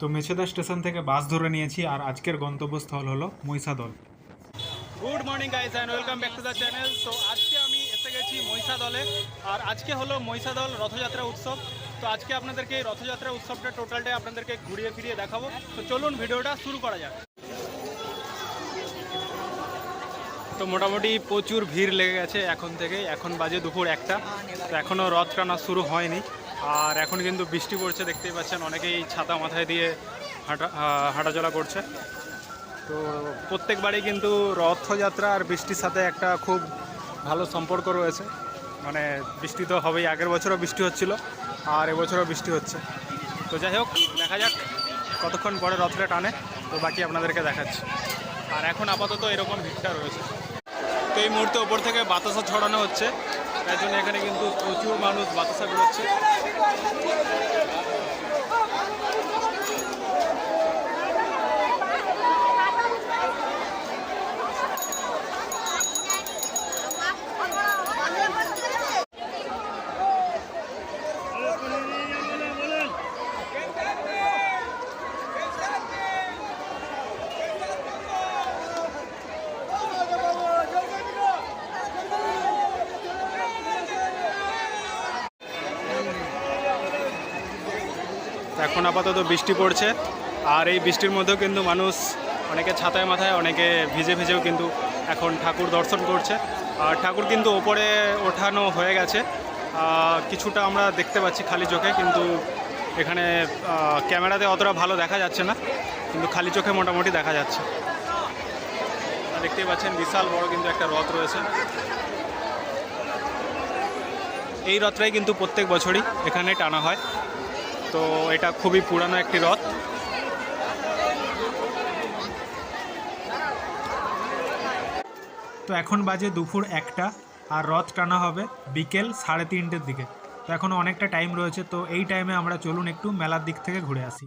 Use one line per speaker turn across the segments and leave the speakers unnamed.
তো মেছেদা স্টেশন থেকে বাস ধরে নিয়েছি আর আজকের গন্তব্যস্থল হলো Mahishadal.
Good morning guys and welcome back to the channel তো আজকে আমি এসে গেছি মহিষাদলে, আর আজকে হলো মহিষাদল রথযাত্রা উৎসব। তো আজকে আপনাদেরকে এই রথযাত্রা উৎসবটা টোটালটাই আপনাদেরকে ঘুরিয়ে ফিরিয়ে দেখাবো। তো চলুন ভিডিওটা শুরু করা যাক। তো মোটামুটি প্রচুর ভিড় লেগে গেছে এখন থেকে এখন বাজে দুপুর একটা। তো এখনও রথ টানা শুরু হয়নি। আর এখন কিন্তু বৃষ্টি পড়ছে, দেখতেই পাচ্ছেন, অনেকেই ছাতা মাথায় দিয়ে হাঁটা হাঁটাচলা করছে। তো প্রত্যেকবারই কিন্তু রথযাত্রা আর বৃষ্টির সাথে একটা খুব ভালো সম্পর্ক রয়েছে। মানে বৃষ্টি তো হবেই, আগের বছরও বৃষ্টি হচ্ছিল, আর এবছরও বৃষ্টি হচ্ছে। তো যাই হোক, দেখা যাক কতক্ষণ পরে রথটা টানে, তো বাকি আপনাদেরকে দেখাচ্ছি। আর এখন আপাতত এরকম ভিড়টা রয়েছে। তো এই মুহূর্তে ওপর থেকে বাতাসা ছড়ানো হচ্ছে। তাই জন্য এখানে কিন্তু প্রচুর মানুষ বাতাসা বেরোচ্ছে। এখন আপাতত বৃষ্টি পড়ছে। আর এই বৃষ্টির মধ্যেও কিন্তু মানুষ অনেকে ছাতায় মাথায়, অনেকে ভিজে ভিজেও কিন্তু এখন ঠাকুর দর্শন করছে। আর ঠাকুর কিন্তু ওপরে ওঠানো হয়ে গেছে। কিছুটা আমরা দেখতে পাচ্ছি খালি চোখে, কিন্তু এখানে ক্যামেরাতে অতটা ভালো দেখা যাচ্ছে না, কিন্তু খালি চোখে মোটামুটি দেখা যাচ্ছে। দেখতেই পাচ্ছেন বিশাল বড় কিন্তু একটা রথ রয়েছে। এই রথটাই কিন্তু প্রত্যেক বছরই এখানে টানা হয়। তো এটা খুবই পুরানো একটি রথ।
তো এখন বাজে দুপুর একটা আর রথ টানা হবে বিকেল সাড়ে তিনটের দিকে। তো এখনও অনেকটা টাইম রয়েছে তো এই টাইমে আমরা চলুন একটু মেলার দিক থেকে ঘুরে আসি।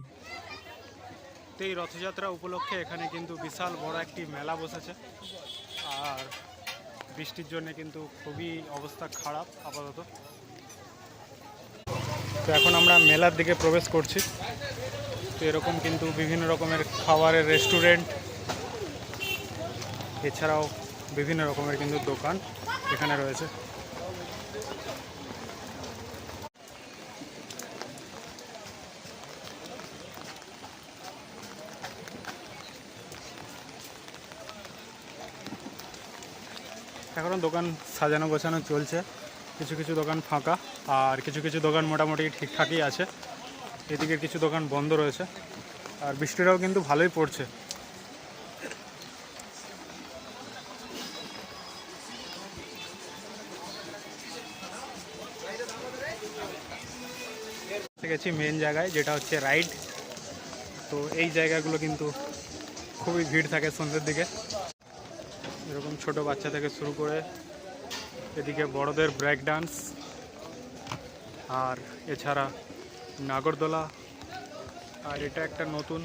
তো এই রথযাত্রা উপলক্ষে এখানে কিন্তু বিশাল বড় একটি মেলা বসেছে। আর বৃষ্টির জন্য কিন্তু খুবই অবস্থা খারাপ আপাতত। তো এখন আমরা মেলার দিকে প্রবেশ করছি। তো এরকম কিন্তু বিভিন্ন রকমের খাবারের রেস্টুরেন্ট এছাড়াও বিভিন্ন রকমের কিন্তু দোকান এখানে রয়েছে। এখনও দোকান সাজানো গোছানো চলছে। কিছু কিছু দোকান ফাঁকা, আর কিছু কিছু দোকান মোটামুটি ঠিকঠাকই আছে। এদিকের কিছু দোকান বন্ধ রয়েছে, আর বৃষ্টিটাও কিন্তু ভালোই পড়ছে। গেছি মেন জায়গায়, যেটা হচ্ছে রাইড তো এই জায়গাগুলো কিন্তু খুবই ভিড় থাকে সন্ধ্যের দিকে। এরকম ছোট বাচ্চা থেকে শুরু করে এদিকে বড়দের ব্রেক ডান্স আর এছাড়া নাগরদোলা, আর এটা একটা নতুন,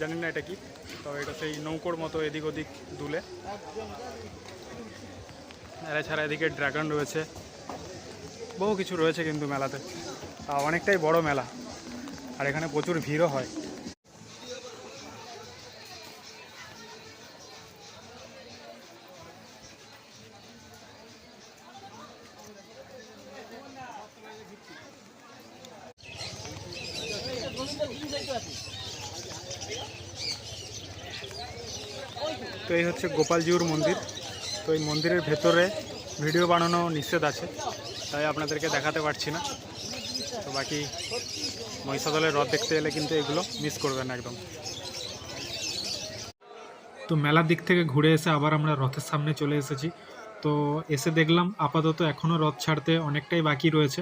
জানি না এটা কি তবে এটা সেই নৌকোর মতো এদিক ওদিক দুলে। আর এছাড়া এদিকে ড্রাগন রয়েছে, বহু কিছু রয়েছে কিন্তু মেলাতে অনেকটাই বড় মেলা, আর এখানে প্রচুর ভিড়ও হয়। তো এই হচ্ছে গোপালজিউর মন্দির। তো এই মন্দিরের ভেতরে ভিডিও বানানো নিষেধ আছে, তাই আপনাদেরকে দেখাতে পারছি না। তো বাকি মহিষাদলের রথ দেখতে এলে কিন্তু এগুলো মিস করবেন একদম।
তো মেলার দিক থেকে ঘুরে এসে আবার আমরা রথের সামনে চলে এসেছি। তো এসে দেখলাম আপাতত এখনও রথ ছাড়তে অনেকটাই বাকি রয়েছে।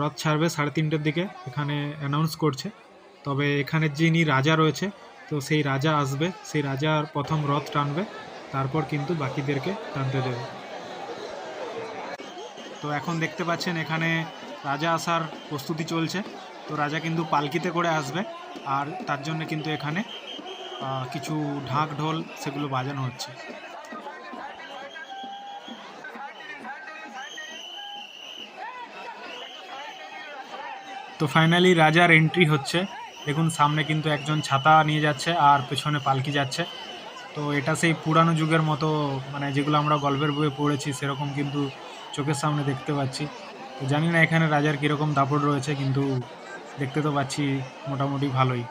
রথ ছাড়বে সাড়ে তিনটের দিকে, এখানে অ্যানাউন্স করছে। তবে এখানে যিনি রাজা রয়েছে, তো সেই রাজা আসবে, সেই রাজার প্রথম রথ টানবে, তারপর কিন্তু বাকিদেরকে টানতে দেবে। তো এখন দেখতে পাচ্ছেন এখানে রাজা আসার প্রস্তুতি চলছে। তো রাজা কিন্তু পালকিতে করে আসবে, আর তার জন্য কিন্তু এখানে কিছু ঢাক ঢোল সেগুলো বাজানো হচ্ছে। তো ফাইনালি রাজার এন্ট্রি হচ্ছে। দেখুন, সামনে কিন্তু একজন ছাতা নিয়ে যাচ্ছে আর পেছনে পালকি যাচ্ছে। তো এটা সেই পুরানো যুগের মতো মানে যেগুলো আমরা গল্পের বইয়ে পড়েছি, সেরকম কিন্তু চোখের সামনে দেখতে পাচ্ছি। তো জানি না এখানে রাজার কীরকম দাপট রয়েছে, কিন্তু দেখতে তো পাচ্ছি মোটামুটি ভালোই।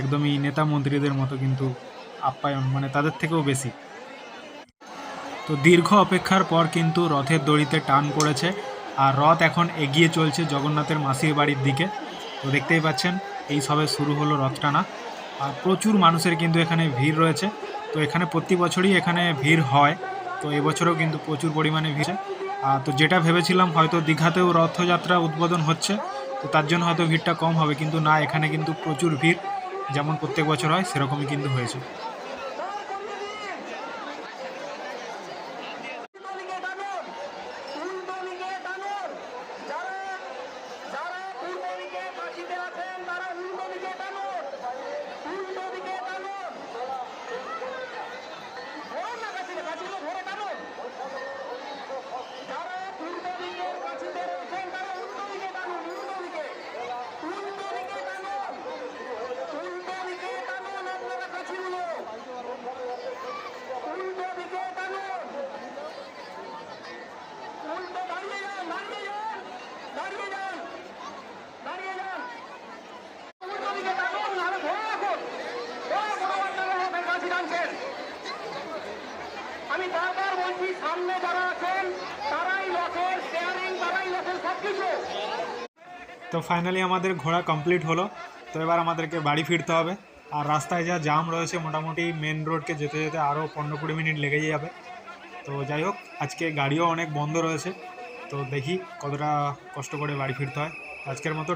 একদমই নেতা মন্ত্রীদের মতো কিন্তু আপ্যায়ন মানে তাদের থেকেও বেশি। তো দীর্ঘ অপেক্ষার পর কিন্তু রথের দড়িতে টান পড়েছে, আর রথ এখন এগিয়ে চলছে জগন্নাথের মাসির বাড়ির দিকে। তো দেখতেই পাচ্ছেন এই সবে শুরু হলো রথ টানা আর প্রচুর মানুষের কিন্তু এখানে ভিড় রয়েছে। তো এখানে প্রতি বছরই এখানে ভিড় হয়। তো এবছরও কিন্তু প্রচুর পরিমাণে ভিড় আর তো যেটা ভেবেছিলাম হয়তো দীঘাতেও রথযাত্রা উদ্বোধন হচ্ছে, তো তার জন্য হয়তো ভিড়টা কম হবে। কিন্তু না, এখানে কিন্তু প্রচুর ভিড়। যেমন প্রত্যেক বছর হয়, সেরকমই কিন্তু হয়েছে
উল্টো দিকে টানুন উল্টো দিকে টানুন যারা যারা পূর্ব দিকে কাশিতে আছেন তারা উল্টো দিকে টানুন উল্টো দিকে টানুন ধরুন না কাশিতে কাশিগুলো ধরে টানুন যারা পূর্ব দিকের কাশিতে রয়েছেন তারা উল্টো দিকে টানুন উল্টো দিকে উল্টো দিকে টানুন উল্টো দিকে টানুন আপনারা কাশিগুলো উল্টো দিকে টানুন উল্টো দাঁড়িয়ে যান দাঁড়িয়ে যান দাঁড়িয়ে যান দাঁড়িয়ে যান উল্টো দিকে তাকান আরে ধরে রাখুন ধরে ভগবান নামে হাতের কাছে টানছেন আমি বারবার সামনে যারা আছেন, তারাই শেয়ারিং তারাই
তো ফাইনালি আমাদের ঘোরা কমপ্লিট হলো। তো এবার আমাদেরকে বাড়ি ফিরতে হবে। আর রাস্তায় যা জাম রয়েছে, মোটামুটি মেন রোডকে যেতে যেতে আরও পনেরো কুড়ি মিনিট লেগেই যাবে। তো যাই হোক, আজকে গাড়িও অনেক বন্ধ রয়েছে। তো দেখি কতটা কষ্ট করে বাড়ি ফিরতে হয়। আজকের মতো